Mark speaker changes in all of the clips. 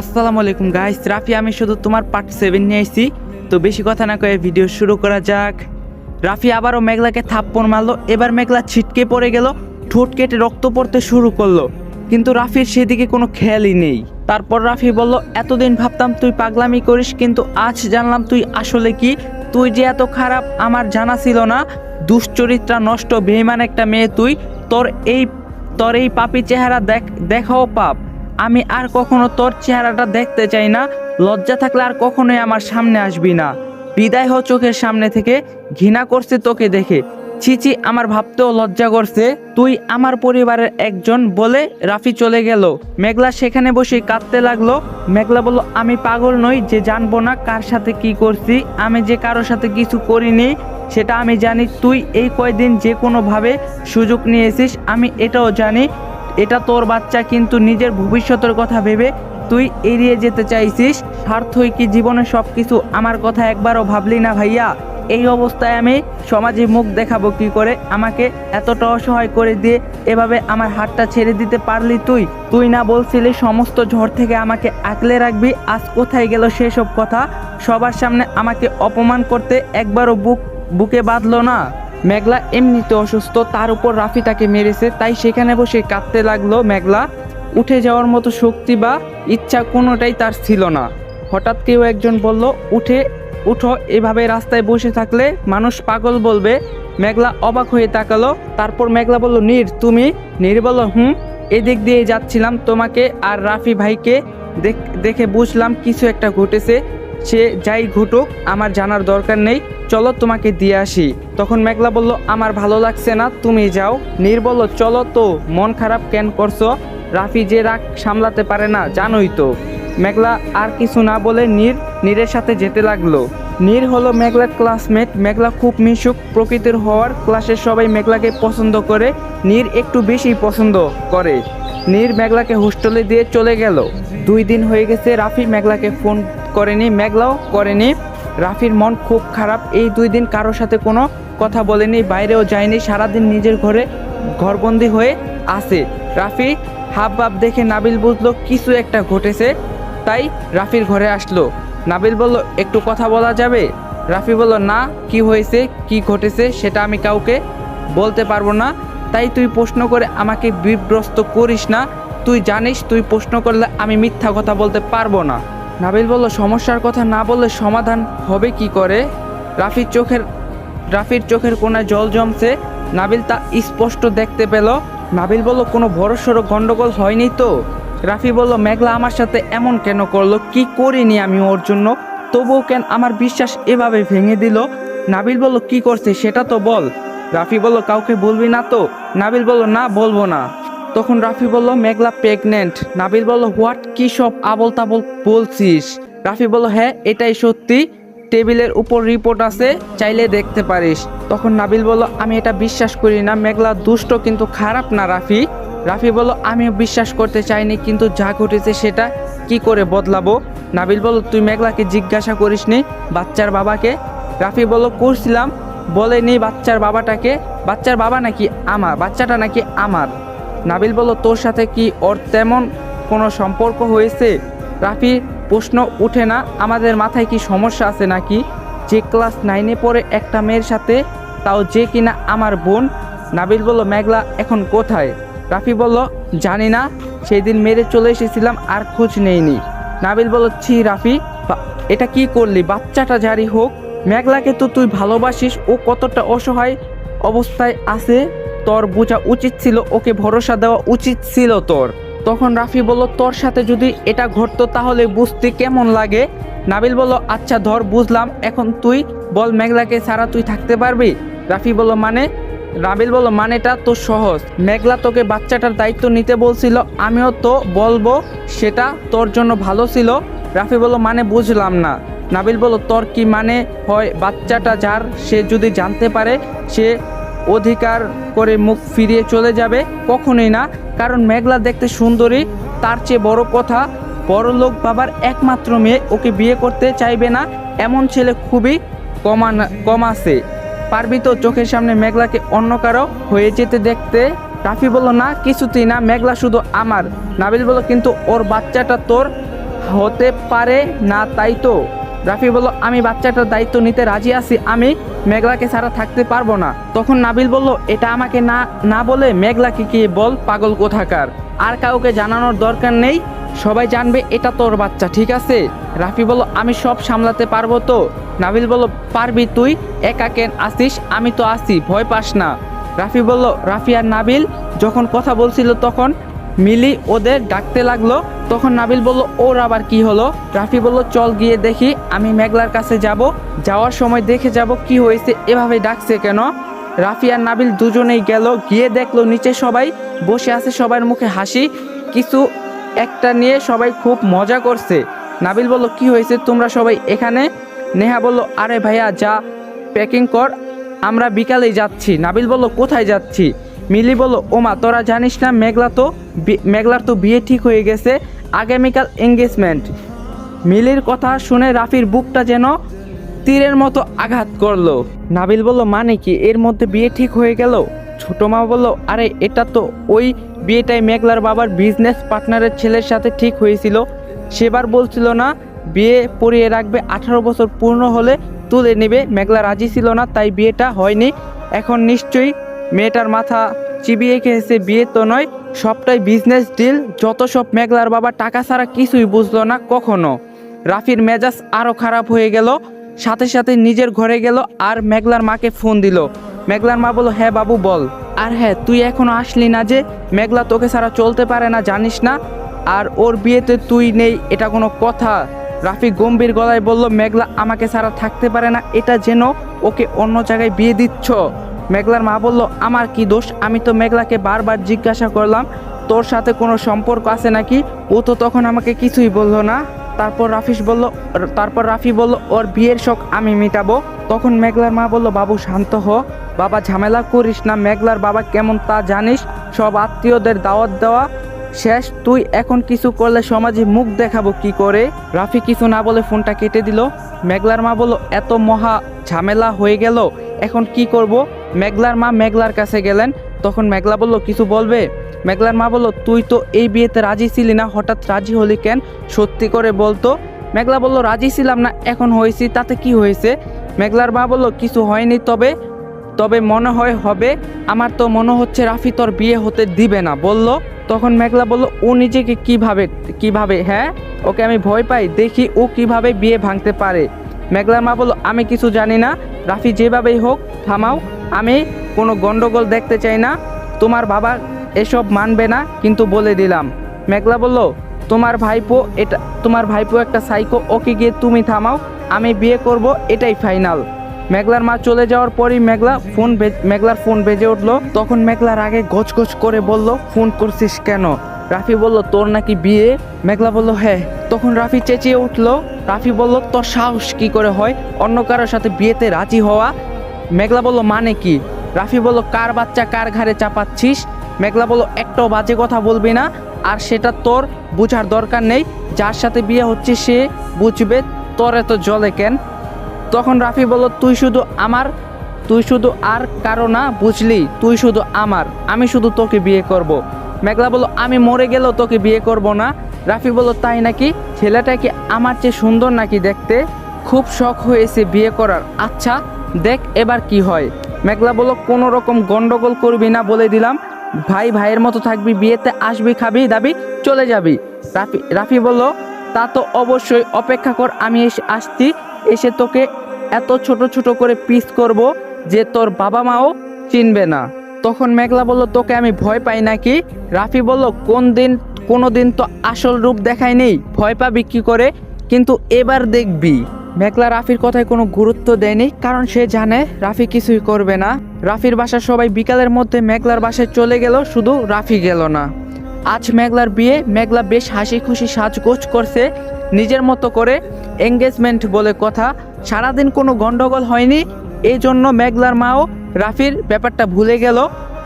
Speaker 1: আসসালামু আলাইকুম গাইস রাফি, আমি শুধু তোমার পার্ট সেভেন নিয়ে আইছি। তো বেশি কথা না কয়ে ভিডিও শুরু করা যাক। রাফি আবারও মেঘলাকে থাপ্পড় মারলো। এবার মেঘলা ছিটকে পড়ে গেল, ঠোঁট কেটে রক্ত পড়তে শুরু করল। কিন্তু রাফির সেদিকে কোনো খেয়ালই নেই। তারপর রাফি বলল, এতদিন ভাবতাম তুই পাগলামি করিস, কিন্তু আজ জানলাম তুই আসলে কি? তুই যে এত খারাপ, আমার জানা ছিল না। দুশ্চরিত্রা নষ্ট, বেইমান একটা মেয়ে তুই। তোর এই তোর এই পাপি চেহারা দেখ, দেখাও পাপ। আমি আর কখনো তোর চেহারাটা দেখতে চাই না। লজ্জা থাকলে আর কখনোই আমার সামনে আসবি না। বিদায় হ চোখের সামনে থেকে। ঘৃণা করছে তোকে দেখে। ছিচি আমার ভাবতেও লজ্জা করছে। তুই আমার পরিবারের একজন বলে রাফি চলে গেল। মেঘলা সেখানে বসে কাঁদতে লাগল। মেঘলা বলল, আমি পাগল নই যে জানব না কার সাথে কি করছি। আমি যে কারোর সাথে কিছু করিনি, সেটা আমি জানি। তুই এই কয়দিন যে কোনোভাবে সুযোগ নিয়েছিস, আমি এটাও জানি। এটা তোর বাচ্চা কিন্তু নিজের ভবিষ্যতের কথা ভেবে তুই এড়িয়ে যেতে চাইছিস। স্বার্থই কি জীবনে সব কিছু আমার কথা একবারও ভাবলি না ভাইয়া? এই অবস্থায় আমি সমাজে মুখ দেখাবো কি করে? আমাকে এতটা অসহায় করে দিয়ে এভাবে আমার হাতটা ছেড়ে দিতে পারলি তুই? তুই না বলছিলি সমস্ত ঝড় থেকে আমাকে আঁকলে রাখবি, আজ কোথায় গেল সেসব কথা? সবার সামনে আমাকে অপমান করতে একবারও বুক, বুকে বাঁধলো না। মেঘলা এমনিতে অসুস্থ, তার উপর রাফি তাকে মেরেছে, তাই সেখানে বসে কাঁদতে লাগল মেঘলা। উঠে যাওয়ার মতো শক্তি বা ইচ্ছা কোনোটাই তার ছিল না। হঠাৎ কেউ একজন বলল, উঠে, উঠো, এভাবে রাস্তায় বসে থাকলে মানুষ পাগল বলবে। মেঘলা অবাক হয়ে তাকালো, তারপর মেঘলা বলল, নীর, তুমি? নীর বলল, হুম, এদিক দিয়ে যাচ্ছিলাম তোমাকে আর রাফি ভাইকে দেখ- দেখে বুঝলাম কিছু একটা ঘটেছে। সে যাই ঘটুক, আমার জানার দরকার নেই, চলো তোমাকে দিয়ে আসি। তখন মেঘলা বলল, আমার ভালো লাগছে না, তুমি যাও। নীর বলল, চলো তো, মন খারাপ কেন করছ? রাফি যে রাগ সামলাতে পারে না, জানোই তো। মেঘলা আর কিছু না বলে নীর নীরের সাথে যেতে লাগল। নীর হলো মেঘলার ক্লাসমেট, মেঘলা খুব মিশুক, প্রকৃতির হওয়ার ক্লাসের সবাই মেঘলাকে পছন্দ করে, নীর একটু বেশি পছন্দ করে। নীর মেঘলাকে হোস্টেলে দিয়ে চলে গেল। দুই দিন হয়ে গেছে রাফি মেঘলাকে ফোন করেনি, মেঘলাও করেনি। রাফির মন খুব খারাপ। এই দুই দিন কারোর সাথে কোনো কথা বলেনি, বাইরেও যায়নি, সারাদিন নিজের ঘরে ঘরবন্দি হয়ে আছে। রাফি হাব ভাব দেখে নাবিল বুঝলো, কিছু একটা ঘটেছে। তাই রাফির ঘরে আসলো। নাবিল বলল, একটু কথা বলা যাবে? রাফি বলল, না, কি হয়েছে, কি ঘটেছে, সেটা আমি কাউকে বলতে পারব না। তাই তুই প্রশ্ন করে আমাকে বিভ্রস্ত করিস না। তুই জানিস, তুই প্রশ্ন করলে আমি মিথ্যা কথা বলতে পারব না। নাবিল বলল, সমস্যার কথা না বললে সমাধান হবে কি করে? রাফির চোখের রাফির চোখের কোনায় জল জমছে। নাবিল তা স্পষ্ট দেখতে পেল। নাবিল বলল, কোনো বড়সড় গন্ডগোল হয়নি তো? রাফি বলল, মেঘলা আমার সাথে এমন কেন করল? কি করিনি আমি ওর জন্য? তবুও কেন আমার বিশ্বাস এভাবে ভেঙে দিল? নাবিল বলল, কি করছে সেটা তো বল। রাফি বলল, কাউকে বলবি না তো? নাবিল বলল, না, বলব না। তখন রাফি বলল, মেঘলা প্রেগনেন্ট নাবিল বলল, হোয়াট? কি সব আবল তাবল বলছিস? রাফি বলল হ্যাঁ এটাই সত্যি। টেবিলের উপর রিপোর্ট আছে, চাইলে দেখতে পারিস। তখন নাবিল বলল, আমি এটা বিশ্বাস করি না, মেঘলা দুষ্ট কিন্তু খারাপ না, রাফি। রাফি বলল, আমিও বিশ্বাস করতে চাইনি, কিন্তু যা ঘটেছে সেটা কি করে বদলাবো? নাবিল বলল, তুই মেঘলাকে জিজ্ঞাসা করিসনি বাচ্চার বাবাকে? রাফি বলল, করছিলাম। বলেনি বাচ্চার বাবাটাকে। বাচ্চার বাবা নাকি আমার? বাচ্চাটা নাকি আমার? নাবিল বলল, তোর সাথে কি ওর তেমন কোনো সম্পর্ক হয়েছে? রাফি প্রশ্ন উঠে না, আমাদের মাথায় কি সমস্যা আছে নাকি? যে ক্লাস নাইনে পড়ে একটা মেয়ের সাথে, তাও যে কিনা আমার বোন? নাবিল বলল, মেঘলা, এখন কোথায়? রাফি বলল, জানি না সেই দিন মেরে চলে এসেছিলাম, আর খোঁজ নেইনি। নাবিল বলল, ছি রাফি এটা কি করলি? বাচ্চাটা জারি হোক। মেঘলাকে তো তুই ভালোবাসিস, ও কতটা অসহায় অবস্থায় আছে? তোর বোঝা উচিত ছিল, ওকে ভরসা দেওয়া উচিত ছিল তোর। তখন রাফি বলল, তোর সাথে যদি এটা ঘটতো তাহলে বুঝতে কেমন লাগে? নাবিল বলল আচ্ছা ধর, বুঝলাম। এখন তুই বল, মেঘলাকে ছাড়া তুই থাকতে পারবি? রাফি বলল মানে? নাবিল বলল, মানেটা তো সহজ। মেঘলা তোকে বাচ্চাটার দায়িত্ব নিতে বলছিল, আমিও তো বলব, সেটা তোর জন্য ভালো ছিল। রাফি বলল মানে বুঝলাম না। নাবিল বলল, তোর কি মানে হয় বাচ্চাটা যার, সে যদি জানতে পারে, সে অধিকার করে মুখ ফিরিয়ে চলে যাবে কখনোই না। কারণ মেঘলা দেখতে সুন্দরী, তার চেয়ে বড় কথা বড় লোক বাবার একমাত্র মেয়ে, ওকে বিয়ে করতে চাইবে না। এমন ছেলে খুবই কমান, কম পারবি তো চোখের সামনে মেঘলাকে অন্য কারও হয়ে যেতে দেখতে? রাফি বলল, না, কিছুতেই না, মেঘলা শুধু আমার। নাবিল বলল, কিন্তু ওর বাচ্চাটা তোর হতে পারে না, তাই তো? রাফি বলল, আমি বাচ্চাটার দায়িত্ব নিতে রাজি আছি, আমি মেঘলাকে ছাড়া থাকতে পারব না। তখন নাবিল বলল, এটা আমাকে না না বলে মেঘলাকে কি বল, পাগল কোথাকার? আর কাউকে জানানোর দরকার নেই, সবাই জানবে এটা তোর বাচ্চা, ঠিক আছে? রাফি বলল, আমি সব সামলাতে পারব তো? নাবিল বলল, পারবি তুই, একা কেন আসিস? আমি তো আসি ভয় পাস না। রাফি বলল, রাফি আর নাবিল যখন কথা বলছিল তখন মিলি ওদের ডাকতে লাগল। তখন নাবিল বলল, ওর আবার কি হলো? রাফি বলল, চল গিয়ে দেখি, আমি মেঘলার কাছে যাব। যাওয়ার সময় দেখে যাব কি হয়েছে, এভাবে ডাকছে কেন? রাফি আর নাবিল দুজনেই গেল, গিয়ে দেখল নিচে সবাই বসে আছে, সবার মুখে হাসি। কিছু একটা নিয়ে সবাই খুব মজা করছে। নাবিল বলল, কি হয়েছে? তোমরা সবাই এখানে? নেহা বলল, আরে ভাইয়া, যা প্যাকিং কর, আমরা বিকালেই যাচ্ছি। নাবিল বলল, কোথায় যাচ্ছি? মিলি বলল ওমা তোরা জানিস না, মেঘলা তো মেঘলার তো বিয়ে ঠিক হয়ে গেছে, আগামীকাল এঙ্গেজমেন্ট মিলির কথা শুনে রাফির বুকটা যেন তীরের মতো আঘাত করল। নাবিল বলল মানে কি, এর মধ্যে বিয়ে ঠিক হয়ে গেল? ছোট মা বলল, আরে, এটা তো ওই বিয়েটাই মেঘলার বাবার বিজনেস পার্টনারের ছেলের সাথে ঠিক হয়েছিল। সেবার বলছিল না, বিয়ে পড়িয়ে রাখবে, আঠারো বছর পূর্ণ হলে তুলে নেবে। মেঘলা রাজি ছিল না, তাই বিয়েটা হয়নি। এখন নিশ্চয়ই মেয়েটার মাথা চিবিয়ে খেয়েছে, বিয়ে তো নয়, সবটাই বিজনেস ডিল যত সব মেঘলার বাবা টাকা ছাড়া কিছুই বুঝলো না কখনো। রাফির মেজাজ আরও খারাপ হয়ে গেল, সাথে সাথে নিজের ঘরে গেল আর মেঘলার মাকে ফোন দিল। মেঘলার মা বলল হ্যাঁ বাবু, বল। আর হ্যাঁ তুই এখনও আসলি না যে, মেঘলা তোকে ছাড়া চলতে পারে না, জানিস না? আর ওর বিয়েতে তুই নেই, এটা কোনো কথা। রাফি গম্ভীর গলায় বলল, মেঘলা আমাকে ছাড়া থাকতে পারে না, এটা যেন ওকে অন্য জায়গায় বিয়ে দিচ্ছ। মেঘলার মা বলল, আমার কি দোষ? আমি তো মেঘলাকে বারবার জিজ্ঞাসা করলাম, তোর সাথে কোনো সম্পর্ক আছে নাকি? ও তো তখন আমাকে কিছুই বলল না। তারপর রাফিস বলল, তারপর রাফি বলল, ওর বিয়ের শখ আমি মিটাবো। তখন মেঘলার মা বলল, বাবু, শান্ত হ। বাবা, ঝামেলা করিস না। মেঘলার বাবা কেমন তা জানিস। সব আত্মীয়দের দাওয়াত দেওয়া শেষ। তুই এখন কিছু করলে সমাজে মুখ দেখাবো কি করে? রাফি কিছু না বলে ফোনটা কেটে দিল। মেঘলার মা বলল, এত মহা ঝামেলা হয়ে গেল, এখন কি করব? মেঘলার মা মেঘলার কাছে গেলেন। তখন মেঘলা বলল, কিছু বলবে? মেঘলার মা বলল, তুই তো এই বিয়েতে রাজি ছিলি না, হঠাৎ রাজি হলি কেন? সত্যি করে বলতো? মেঘলা বলল, রাজি ছিলাম না, এখন হয়েছি, তাতে কি হয়েছে? মেঘলার মা বলল, কিছু হয়নি তবে তবে মনে হয় হবে, আমার তো মনে হচ্ছে রাফি তোর বিয়ে হতে দিবে না। বলল, তখন মেঘলা বলল, ও নিজেকে কীভাবে কীভাবে হ্যাঁ? ওকে আমি ভয় পাই, দেখি ও কীভাবে বিয়ে ভাঙতে পারে। মেঘলার মা বলল, আমি কিছু জানি না, রাফি যেভাবেই হোক, থামাও, আমি কোনো গন্ডগোল দেখতে চাই না, তোমার বাবা এসব মানবে না, কিন্তু বলে দিলাম। মেঘলা বলল, তোমার ভাইপো এটা, তোমার ভাইপো একটা সাইকো ওকে গিয়ে তুমি থামাও, আমি বিয়ে করব, এটাই ফাইনাল মেঘলার মা চলে যাওয়ার পরই মেঘলা ফোন মেঘলার ফোন বেজে উঠল। তখন মেঘলার আগে গজগজ করে বলল, ফোন করছিস কেন? রাফি বলল, তোর নাকি বিয়ে? মেঘলা বলল হ্যাঁ। তখন রাফি চেঁচিয়ে উঠল। রাফি বলল, তোর সাহস কি করে হয়? অন্য কারোর সাথে বিয়েতে রাজি হওয়া? মেঘলা বলল মানে কি? রাফি বলল, কার বাচ্চা কার ঘাড়ে চাপাচ্ছিস? মেঘলা বলল, একটাও বাজে কথা বলবি না। আর সেটা তোর বোঝার দরকার নেই। যার সাথে বিয়ে হচ্ছে সে বুঝবে তোর এত জলে কেন? তখন রাফি বলল, তুই শুধু আমার, তুই শুধু আর কারও না বুঝলি, তুই শুধু আমার, আমি শুধু তোকে বিয়ে করব। মেঘলা বলল, আমি মরে গেলেও তোকে বিয়ে করব না। রাফি বলল, তাই নাকি? ছেলেটা কি আমার চেয়ে সুন্দর নাকি দেখতে? খুব শখ হয়েছে বিয়ে করার। আচ্ছা দেখ এবার কি হয়। মেঘলা বলল, কোনো রকম গন্ডগোল করবি না বলে দিলাম। ভাই ভাইয়ের মতো থাকবি, বিয়েতে আসবি, খাবি, দাবি, চলে যাবি। রাফি রাফি বলল, তা তো অবশ্যই, অপেক্ষা কর, আমি এসে আসছি। এসে তোকে এত ছোট ছোট করে পিস করব যে তোর বাবা মাও চিনবে না। তখন মেঘলা বলল, তোকে আমি ভয় পাই নাকি? রাফি বলল, কোন দিন, কোনো দিন তো আসল রূপ দেখায় নেই। ভয় পাবি কি করে? কিন্তু এবার দেখবি। মেঘলা রাফির কথায় কোনো গুরুত্ব দেয়নি, কারণ সে জানে রাফি কিছুই করবে না। রাফির বাসা সবাই বিকালের মধ্যে মেঘলার বাসায় চলে গেল, শুধু রাফি গেল না। আজ মেঘলার বিয়ে, মেঘলা বেশ হাসি খুশি সাজগোজ করছে নিজের মতো করে এঙ্গেজমেন্ট বলে কথা। সারাদিন কোনো গন্ডগোল হয়নি এই জন্য মেঘলার মাও রাফির ব্যাপারটা ভুলে গেল।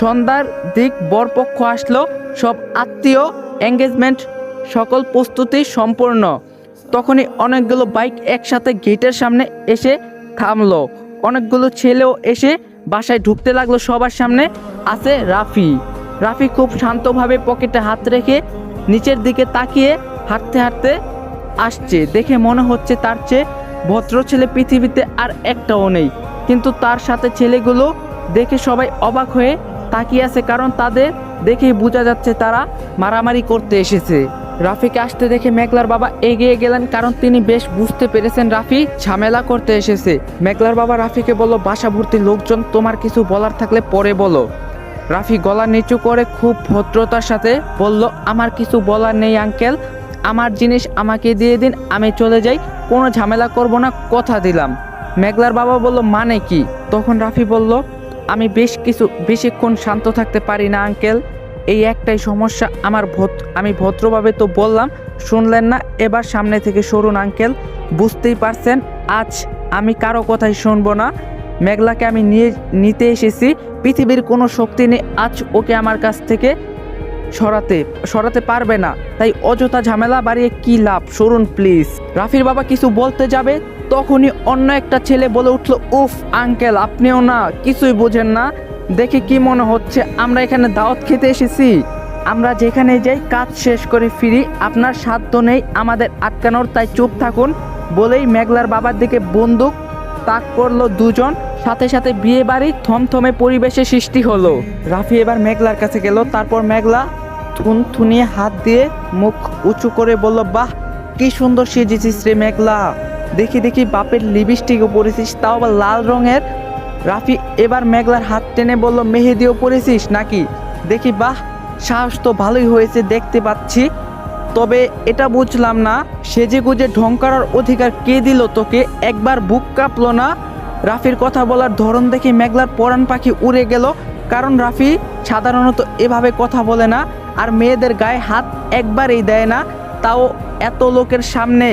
Speaker 1: সন্ধ্যার দিক বরপক্ষ আসলো, সব আত্মীয় এঙ্গেজমেন্ট সকল প্রস্তুতি সম্পূর্ণ। তখনই অনেকগুলো বাইক একসাথে গেটের সামনে এসে থামলো। অনেকগুলো ছেলেও এসে বাসায় ঢুকতে লাগল সবার সামনে, আছে রাফি। রাফি খুব শান্তভাবে পকেটে হাত রেখে নিচের দিকে তাকিয়ে হাঁটতে হাঁটতে আসছে। দেখে মনে হচ্ছে তার চেয়ে ভদ্র ছেলে পৃথিবীতে আর একটাও নেই। কিন্তু তার সাথে ছেলেগুলো দেখে সবাই অবাক হয়ে তাকিয়ে আছে, কারণ তাদের দেখেই বোঝা যাচ্ছে তারা মারামারি করতে এসেছে। রাফিকে আসতে দেখে মেঘলার বাবা এগিয়ে গেলেন, কারণ তিনি বেশ বুঝতে পেরেছেন রাফি ঝামেলা করতে এসেছে। মেঘলার বাবা রাফিকে বলল, বাসা ভর্তি লোকজন, তোমার কিছু বলার থাকলে পরে বলো। রাফি গলা নিচু করে খুব ভদ্রতার সাথে বলল, আমার কিছু বলার নেই, আঙ্কেল। আমার জিনিস আমাকে দিয়ে দিন, আমি চলে যাই। কোনো ঝামেলা করব না, কথা দিলাম। মেঘলার বাবা বলল মানে কি? তখন রাফি বলল, আমি বেশ কিছু, বেশিক্ষণ শান্ত থাকতে পারি না, আঙ্কেল। এই একটাই সমস্যা, আমার ভদ্র আমি ভদ্রভাবে তো বললাম, শুনলেন না? এবার সামনে থেকে সরুন, আঙ্কেল। বুঝতেই পারছেন, আজ আমি কারও কথাই শুনব না। মেঘলাকে আমি নিয়ে, নিতে এসেছি। পৃথিবীর কোনো শক্তি নেই। আজ ওকে আমার কাছ থেকে সরাতে সরাতে পারবে না। তাই অযথা ঝামেলা বাড়িয়ে কি লাভ? সরুন, প্লিজ। রাফির বাবা কিছু বলতে যাবে? তখনই অন্য একটা ছেলে বলে উঠল, উফ, আঙ্কেল, আপনিও না, কিছুই বোঝেন না। দেখে কি মনে হচ্ছে, আমরা এখানে দাওয়াত খেতে এসেছি। আমরা যেখানে যাই, কাজ শেষ করে ফিরি। আপনার সাধ্য নেই আমাদের আটকানোর, তাই চুপ থাকুন। বলেই মেঘলার বাবার দিকে বন্দুক তাক করল দুজন। সাথে সাথে বিয়ে বাড়ি থমথমে পরিবেশে সৃষ্টি হলো। রাফি এবার মেঘলার কাছে গেল, তারপর মেঘলা থুন থুনিয়ে হাত দিয়ে মুখ উঁচু করে বলল, বাহ, কি সুন্দর সেজেছিস রে মেঘলা। দেখি দেখি বাপের লিপস্টিকও পরেছিস, তাও আবার লাল রঙের? রাফি এবার মেঘলার হাত টেনে বলল, মেহেদিও পরেছিস নাকি? দেখি, বাহ, সাহস তো ভালোই হয়েছে, দেখতে পাচ্ছি। তবে এটা বুঝলাম না। সেজে গুজে ঢং করার অধিকার কে দিল তোকে? একবার বুক কাঁপলো না? রাফির কথা বলার ধরন দেখে মেঘলার পরাণ পাখি উড়ে গেল। কারণ রাফি সাধারণত এভাবে কথা বলে না, আর মেয়েদের গায়ে হাত একবারেই দেয় না। তাও এত লোকের সামনে।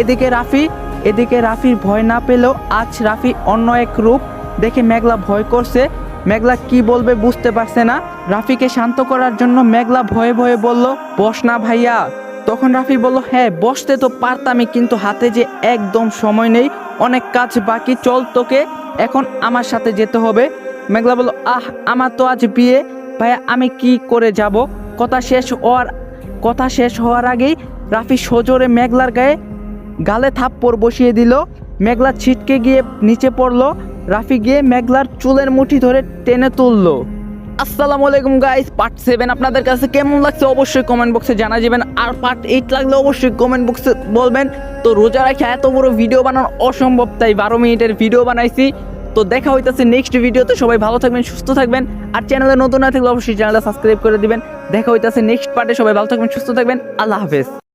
Speaker 1: এদিকে রাফি, এদিকে রাফির ভয় না পেলেও আজ রাফি অন্য এক রূপ দেখে মেঘলা ভয় করছে। মেঘলা কি বলবে বুঝতে পারছে না। রাফিকে শান্ত করার জন্য মেঘলা ভয়ে ভয়ে বলল, বস না ভাইয়া। তখন রাফি বলল হ্যাঁ বসতে তো পারতামই, কিন্তু হাতে যে একদম সময় নেই, অনেক কাজ বাকি, চল তোকে, এখন আমার সাথে যেতে হবে। মেঘলা বলল, আহ, আমার তো আজ বিয়ে। ভাইয়া, আমি কি করে যাব? কথা শেষ হওয়ার, কথা শেষ হওয়ার আগেই রাফি সজোরে মেঘলার গায়ে গালে থাপ্পড় বসিয়ে দিল। মেঘলা ছিটকে গিয়ে নিচে পড়ল। রাফি গিয়ে মেঘলার চুলের মুঠি ধরে টেনে তুললো। আসসালামু আলাইকুম গাইস পার্ট সেভেন আপনাদের কাছে কেমন লাগছে অবশ্যই কমেন্ট বক্সে জানা যাবেন আর পার্ট এইট লাগলে অবশ্যই কমেন্ট বক্সে বলবেন, তো রোজা রেখে এত বড় ভিডিও বানানো অসম্ভব, তাই বারো মিনিটের ভিডিও বানাইছি। তো দেখা হইতেছে নেক্সট ভিডিওতে সবাই ভালো থাকবেন, সুস্থ থাকবেন। আর চ্যানেলে নতুন না থাকলে অবশ্যই চ্যানেলটা সাবস্ক্রাইব করে দিবেন। দেখা হইতেছে নেক্সট পার্টে সবাই ভালো থাকবেন, সুস্থ থাকবেন। আল্লাহ হাফেজ।